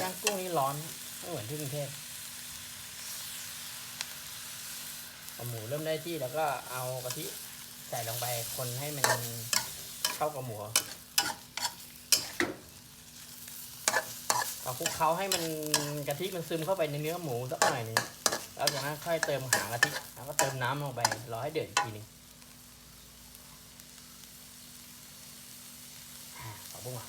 ย่างกุ้งนี่ร้อนไม่เหมือนที่กรุงเทพพอหมูเริ่มได้ที่แล้วก็เอากะทิใส่ลงไปคนให้มันเข้ากับหมูเอาคลุกเคล้าให้มันกะทิมันซึมเข้าไปในเนื้อหมูสักหน่อยหนึงแล้วจากนั้นค่อยเติมหางกะทิแล้วก็เติมน้ำลงไปรอให้เดือดอีกทีหนึงอ่าผักบุ้งอะ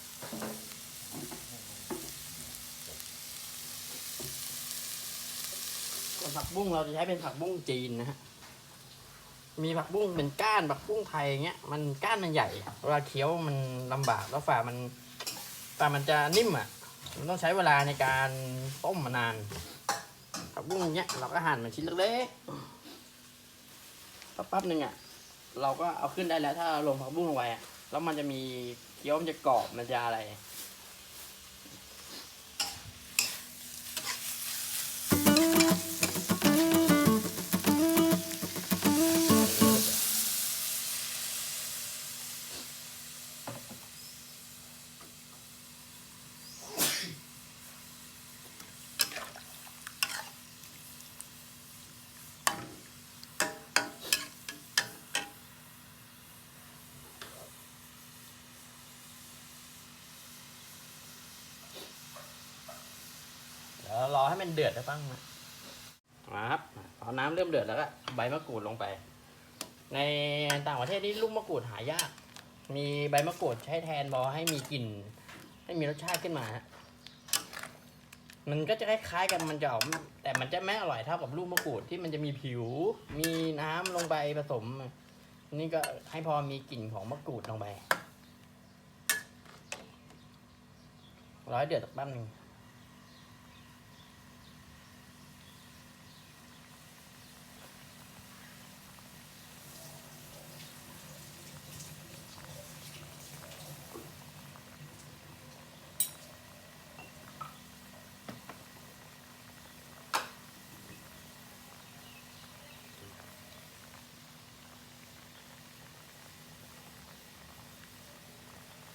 วนผักบุ้งเราจะใช้เป็นผักบุ้งจีนนะฮะ มีผักบุ้งเป็นก้านผักบุ้งไทยเงี้ย มันก้านมันใหญ่ เวลาเคี้ยวมันลำบากแล้วฝ่ามันฝ่ามันจะนิ่มอะ มันต้องใช้เวลาในการต้มมานาน ผักบุ้งเนี้ยเราก็หั่นเป็นชิ้นเล็กๆสักแป๊บหนึ่งอะ เราก็เอาขึ้นได้แล้วถ้าราลงผักบุ้งลงไปอะ แล้วมันจะมีเคี้ยวมันจะกรอบมันจะอะไร มันเดือดได้บ้างนะครับพอน้ำเริ่มเดือดแล้วก็ใบมะกรูดลงไป ในต่างประเทศนี่ลูกมะกรูดหายาก มีใบมะกรูดใช้แทนบอให้มีกลิ่น ให้มีรสชาติขึ้นมาฮะมันก็จะคล้ายๆกันมันจะออกแต่มันจะไม่อร่อยเท่ากับลูกมะกรูดที่มันจะมีผิว มีน้ำลงไปผสม นี่ก็ให้พอมีกลิ่นของมะกรูดลงไปร้อยเดือดสักแป๊บหนึง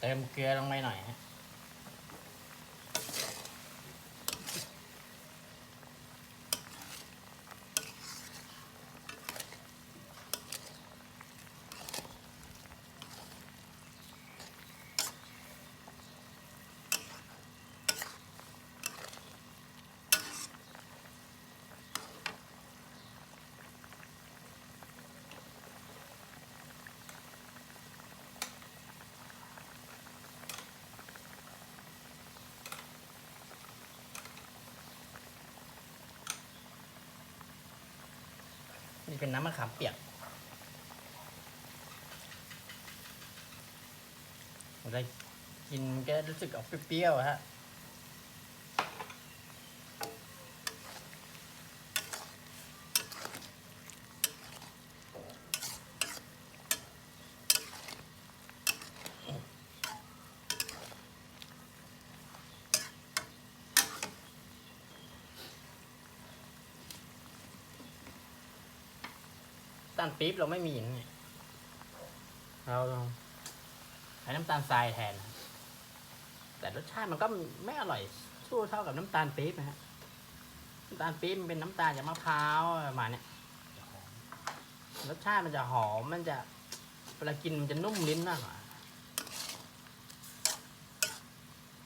เติมเกลือลงไปหน่อยฮะ นี่เป็นน้ำมะขามเปียกได้กินก็รู้สึกออกเปรี้ยวๆฮะาลปี๊บเราไม่มีนะเนี่ยเราใช้น้ำตาลทรายแทนนะแต่รสชาติมันก็ไม่อร่อยสู้เท่ากับน้ำตาลปี๊บนะฮะน้ำตาลปี๊บมันเป็นน้ำตาลจากมะพร้าวประมาณเนี้ยรสชาติมันจะหอมมันจะเวลากินมันจะนุ่มลิ้นมากกว่า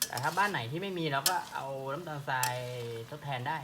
แต่ถ้าบ้านไหนที่ไม่มีเราก็เอาน้ำตาลทรายทดแทนได้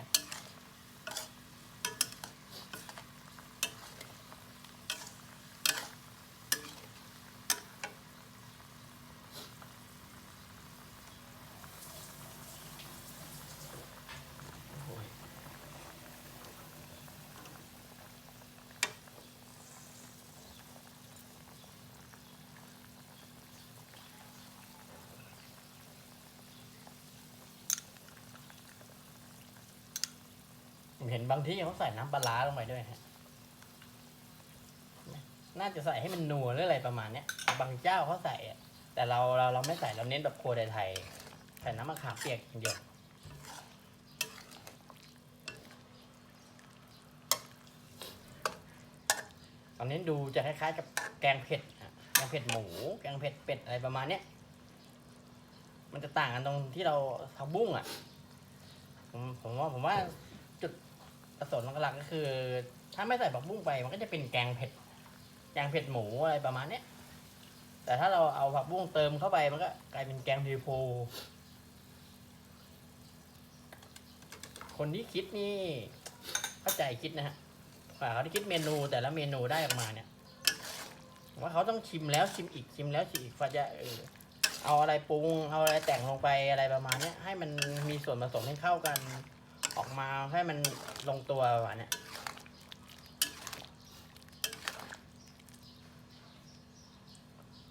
เห็นบางที่เขาใส่น้ำปลาลงไปด้วยฮะน่าจะใส่ให้มันนัวหรืออะไรประมาณเนี้ยบางเจ้าเขาใส่แต่เราเราเราไม่ใส่เราเน้นแบบครัวไทยใส่น้ำมะขามเปียกอย่างเดียวตอนนี้ดูจะคล้ายๆกับแกงเผ็ดแกงเผ็ดหมู แกงเผ็ดเป็ดอะไรประมาณเนี้ยมันจะต่างกันตรงที่เราทำบุ้งอะผมผมว่าผมว่า จุดประสงค์หลักๆก็คือ ถ้าไม่ใส่ผักบุ้งไปมันก็จะเป็นแกงเผ็ดแกงเผ็ดหมูอะไรประมาณเนี้ยแต่ถ้าเราเอาผักบุ้งเติมเข้าไปมันก็กลายเป็นแกงทีโพ คนที่คิดนี่เข้าใจคิดนะฮะฝ่าเขาที่คิดเมนูแต่ละเมนูได้ออกมาเนี่ยว่าเขาต้องชิมแล้วชิมอีกชิมแล้วชิมอีกกว่าจะเออเอาอะไรปรุง เอาอะไรแต่งลงไปอะไรประมาณเนี้ยให้มันมีส่วนผสมให้เข้ากัน ออกมาให้มันลงตัวว่ะเนี่ย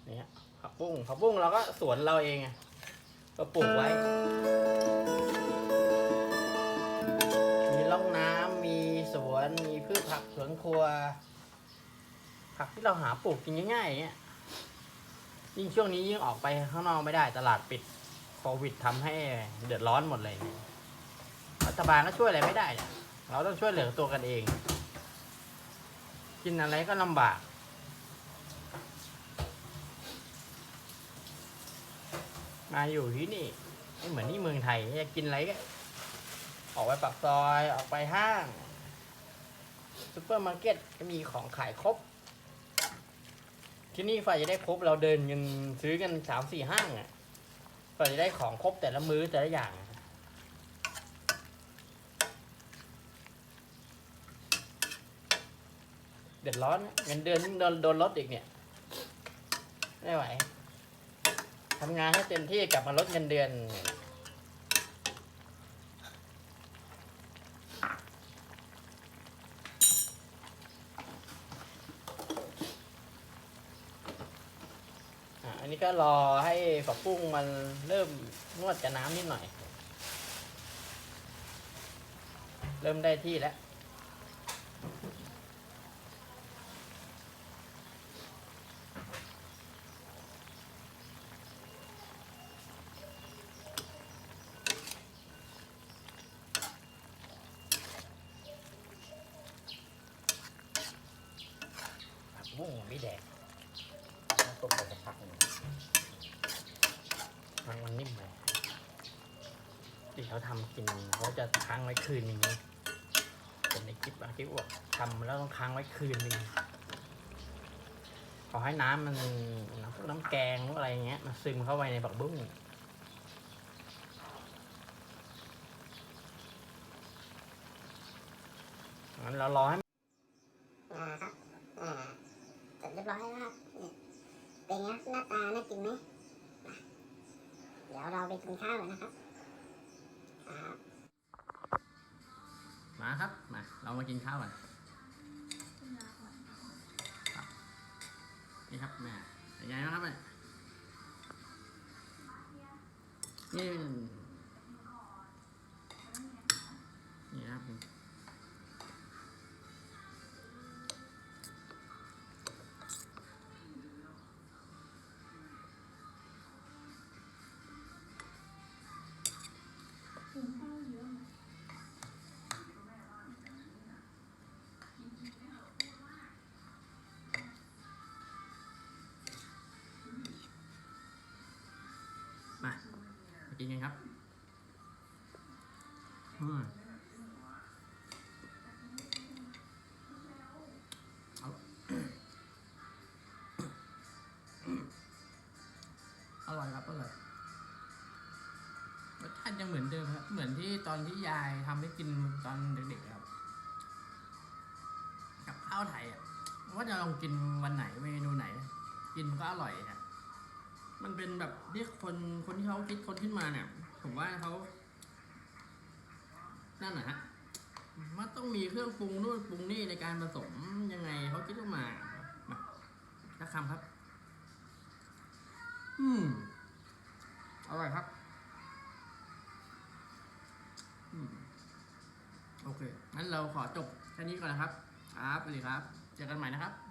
เนี่ยผักบุ้งผักบุ้งเราก็สวนเราเองก็ปลูกไว้ มีร่องน้ำมีสวนมีพืชผักสวนครัว ผักที่เราหาปลูกกินง่ายๆเงี้ยยิ่งช่วงนี้ยิ่งออกไปข้างนอกไม่ได้ตลาดปิดโควิดทำให้เดือดร้อนหมดเลยเนี่ย ฐบาลก็ช่วยอะไรไม่ได้เนี่ยเราต้องช่วยเหลือตัวกันเอง กินอะไรก็ลำบาก มาอยู่ที่นี่ไม่เหมือนที่เมืองไทยจะกินอะไรก็ออกไปปากซอยออกไปห้างซูเปอร์มาร์เก็ตก็มีของขายครบ ที่นี่ฝ่ายจะได้ครบเราเดินกันซื้อกันสามสี่ห้างอะฝ่ายจะได้ของครบแต่ละมื้อแต่ละอย่างอะ เดือดร้อนเงินเดือนโดนโดนลดอีกเนี่ย ไม่ไหวทำงานให้เต็มที่กลับมาลดเงินเดือนอันนี้ก็รอให้ฝักบุ้งมันเริ่มนวดกับน้ำนิดหน่อย เริ่มได้ที่แล้ว ผักบุ้งมันไม่แดงต้องต้มไปสักพักหนึ่งมันมันนิ่มเลยที่เขาทำกินเขาจะค้างไว้คืนนึงนะเป็นในคลิปอะที่อ้วกทำแล้วต้องค้างไว้คืนนึงขอให้น้ำมันน้ำน้ำแกงหรืออะไรเงี้ยมันซึมเข้าไปในผักบุ้งงั้นเรารอให้อ่าครับอ่าเสร็จเรียบร้อยแล้วครับเป็นไงหน้าตาน่ากินไหมเดี๋ยวเราไปกินข้าวกันนะครับ มาครับ มา เรามากินข้าวกันนี่ครับแม่ยังไงบ้างครับแม่นี่นี่ กินกันครับอืมอร่อยครับอร่อยรสชาติยังเหมือนเดิมครับ เหมือนที่ตอนที่ยายทำให้กินตอนเด็กๆครับ กับข้าวไทยอะว่าจะลองกินวันไหนเมนูไหน กินมันก็อร่อยนะ มันเป็นแบบที่คนคนที่เขาคิดคนขึ้นมาเนี่ย ผมว่าเขานั่นนะฮะมันต้องมีเครื่องปรุงนู่นปรุงนี่ในการผสมยังไงเขาคิดออกมามาสักคำครับ อืมอร่อยครับ อืมโอเคงั้นเราขอจบแค่นี้ก่อนนะครับ ครับสวัสดีครับ เจอกันใหม่นะครับ